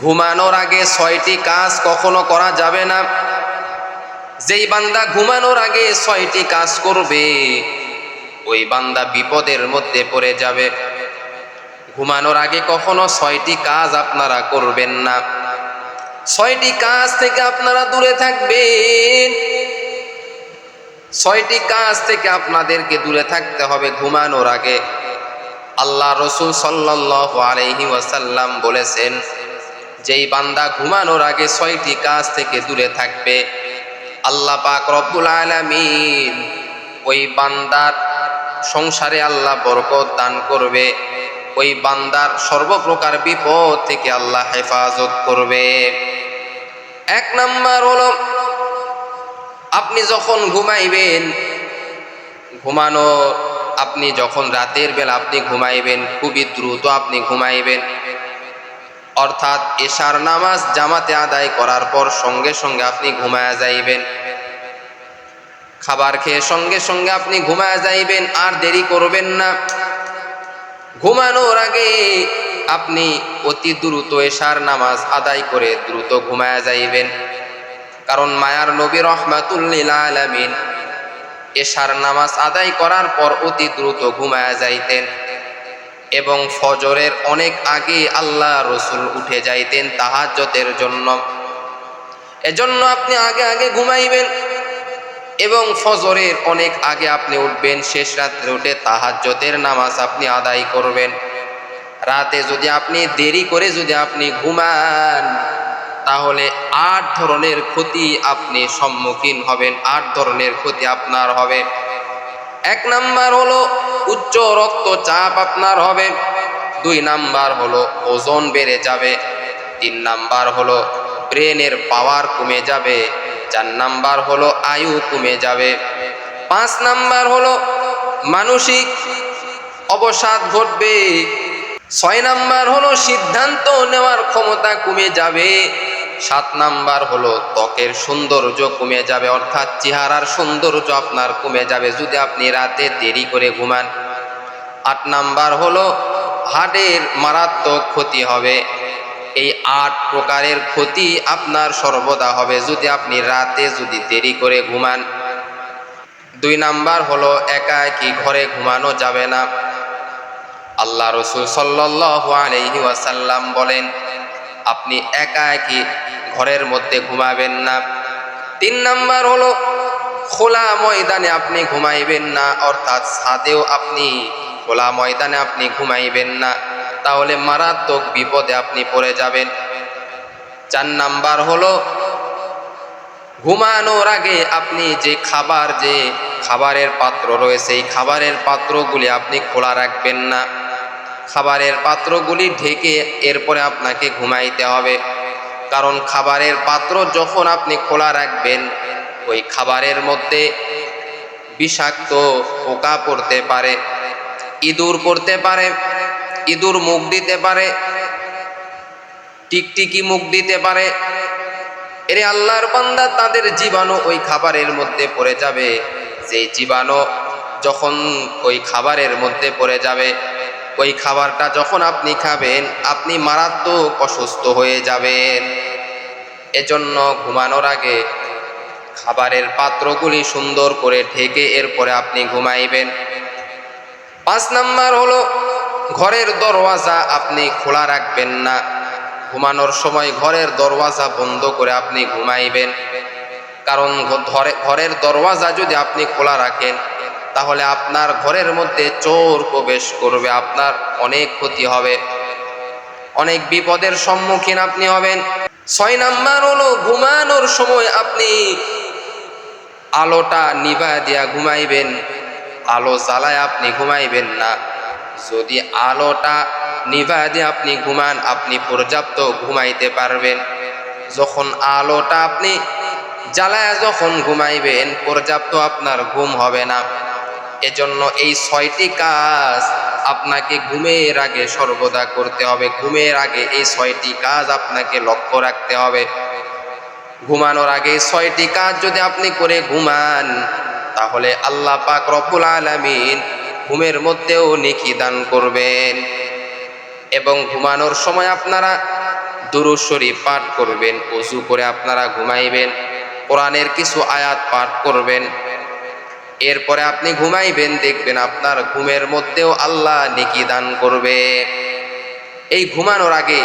ঘুমানোর আগে ছয়টি কাজ কখনো করা যাবে না। যেই বান্দা ঘুমানোর আগে ছয়টি কাজ করবে, ওই বান্দা বিপদের মধ্যে পড়ে যাবে। ঘুমানোর আগে কখনো ছয়টি কাজ আপনারা করবেন না। ছয়টি কাজ থেকে আপনারা দূরে থাকবেন। ছয়টি কাজ থেকে আপনাদেরকে দূরে থাকতে হবে ঘুমানোর আগে। আল্লাহ রসুল সাল্লাহ আলহি ওয়াসাল্লাম বলেছেন যেই বান্দা ঘুমানোর আগে ছয়টি কাজ থেকে দূরে থাকবে। আল্লাহ পাক রব্বুল আলামিন ওই বান্দার সংসারে আল্লাহ বরকত দান করবে। ওই বান্দার সর্বপ্রকার বিপদ থেকে আল্লাহ হেফাজত করবে। এক নাম্বার হলো, আপনি যখন ঘুমাইবেন ঘুমানো আপনি যখন রাতের বেলা আপনি ঘুমাইবেন, খুবই দ্রুত আপনি ঘুমাইবেন। অর্থাৎ এশার নামাজ জামাতে আদায় করার পর সঙ্গে সঙ্গে আপনি ঘুমায়া যাইবেন। খাবার খেয়ে সঙ্গে সঙ্গে আপনি ঘুমায়া যাইবেন, আর দেরি করবেন না। ঘুমানোর আগে আপনি অতি দ্রুত এশার নামাজ আদায় করে দ্রুত ঘুমায়া যাইবেন। কারণ মায়ার নবী রহমাতুল্লিল আলামিন এশার নামাজ আদায় করার পর অতি দ্রুত ঘুমায়া যাইতেন। এবং ফজরের অনেক আগে আল্লাহ রসুল উঠে যাইতেন তাহাজ্জতের জন্য। এজন্য আপনি আগে আগে ঘুমাইবেন এবং ফজরের অনেক আগে আপনি উঠবেন, শেষ রাত্রে উঠে তাহাজ্জতের নামাজ আপনি আদায় করবেন। রাতে যদি আপনি দেরি করে যদি আপনি ঘুমান, তাহলে আট ধরনের ক্ষতি আপনি সম্মুখীন হবেন, আট ধরনের ক্ষতি আপনার হবে। এক নাম্বার হলো উচ্চ রক্তচাপ আপনার হবে, দুই নাম্বার হলো ওজন বেড়ে যাবে, তিন নাম্বার হলো ব্রেনের পাওয়ার কমে যাবে, চার নাম্বার হলো আয়ু কমে যাবে, পাঁচ নাম্বার হলো মানসিক অবসাদ ঘটবে, ছয় নাম্বার হলো সিদ্ধান্ত নেওয়ার ক্ষমতা কমে যাবে সাত নাম্বার হলো ত্বকের সৌন্দর্য কমে যাবে, অর্থাৎ চেহারার সৌন্দর্য আপনার কমে যাবে যদি আপনি রাতে দেরি করে ঘুমান। আট নাম্বার হলো হার্টের মারাত্মক ক্ষতি হবে। এই আট প্রকারের ক্ষতি আপনার সর্বদা হবে যদি আপনি রাতে যদি দেরি করে ঘুমান। দুই নাম্বার হলো একা একই ঘরে ঘুমানো যাবে না। আল্লাহ রসুল সাল্লাহ আলহি ওয়াসাল্লাম বলেন আপনি একা একই ঘরের মধ্যে ঘুমাবেন না। তিন নাম্বার হলো, খোলা ময়দানে আপনি ঘুমাইবেন না, অর্থাৎ ছাদেও আপনি খোলা ময়দানে আপনি ঘুমাইবেন না। তাহলে মারাত্মক বিপদে আপনি পড়ে যাবেন। চার নাম্বার হলো, ঘুমানোর আগে আপনি যে খাবার, যে খাবারের পাত্র রয়েছে, এই খাবারের পাত্রগুলি আপনি খোলা রাখবেন না। খাবারের পাত্রগুলি ঢেকে এরপরে আপনাকে ঘুমাইতে হবে। কারণ খাবারের পাত্র যখন আপনি খোলা রাখবেন, ওই খাবারের মধ্যে বিষাক্ত পোকা পড়তে পারে, ইঁদুর পড়তে পারে, ইঁদুর মুখ দিতে পারে, টিকটিকি মুখ দিতে পারে। এরে আল্লাহর বান্দা তাদের জীবাণু ওই খাবারের মধ্যে পড়ে যাবে। যে জীবাণু যখন ওই খাবারের মধ্যে পড়ে যাবে ওই খাবারটা যখন আপনি খাবেন, আপনি মারাত্মক অসুস্থ হয়ে যাবেন। এজন্য ঘুমানোর আগে খাবারের পাত্রগুলি সুন্দর করে ঢেকে এরপরে আপনি ঘুমাইবেন। পাঁচ নাম্বার হলো, ঘরের দরওয়াজা আপনি খোলা রাখবেন না। ঘুমানোর সময় ঘরের দরওয়াজা বন্ধ করে আপনি ঘুমাইবেন। কারণ ঘরের দরওয়াজা যদি আপনি খোলা রাখেন তাহলে আপনার ঘরের মধ্যে চোর প্রবেশ করবে, আপনার অনেক ক্ষতি হবে। অনেক বিপদের সম্মুখীন আপনি হবেন। ছয় নাম্বার হলো, ঘুমানোর সময় আপনি আলোটা নিভা দিয়া ঘুমাইবেন। আলো জ্বালায় আপনি ঘুমাইবেন না। যদি আলোটা নিভা দিয়ে আপনি ঘুমান, আপনি পর্যাপ্ত ঘুমাইতে পারবেন। যখন আলোটা আপনি জ্বালায় যখন ঘুমাইবেন, পর্যাপ্ত আপনার ঘুম হবে না। এজন্য এই ছয়টি কাজ আপনাকে ঘুমের আগে সর্বদা করতে হবে। ঘুমের আগে এই ছয়টি কাজ আপনাকে লক্ষ্য রাখতে হবে। ঘুমানোর আগে ছয়টি কাজ যদি আপনি করে ঘুমান, তাহলে আল্লাহ পাক রব্বুল আলামিন ঘুমের মধ্যেও নেকি দান করবেন এবং ঘুমানোর সময় আপনারা দুরুদ শরীফ পাঠ করবেন, অজু করে আপনারা ঘুমাইবেন, কোরআনের কিছু আয়াত পাঠ করবেন। এরপরে আপনি ঘুমাইবেন, দেখবেন আপনার ঘুমের মধ্যেও আল্লাহ নেকি দান করবে। এই ঘুমানোর আগে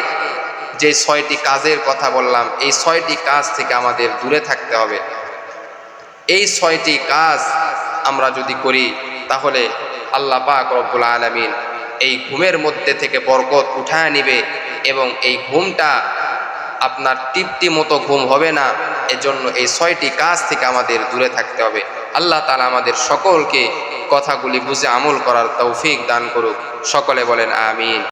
যে ছয়টি কাজের কথা বললাম, এই ছয়টি কাজ থেকে আমাদের দূরে থাকতে হবে। এই ছয়টি কাজ আমরা যদি করি, তাহলে আল্লাহ পাক রব্বুল আলমিন এই ঘুমের মধ্যে থেকে বরকত উঠায় নিবে এবং এই ঘুমটা আপনার তৃপ্তি মতো ঘুম হবে না। এজন্য এই ছয়টি কাজ থেকে আমাদের দূরে থাকতে হবে। আল্লাহ তালা আমাদের সকলকে কথাগুলি বুঝে আমল করার তৌফিক দান করুক। সকলে বলেন আমিন।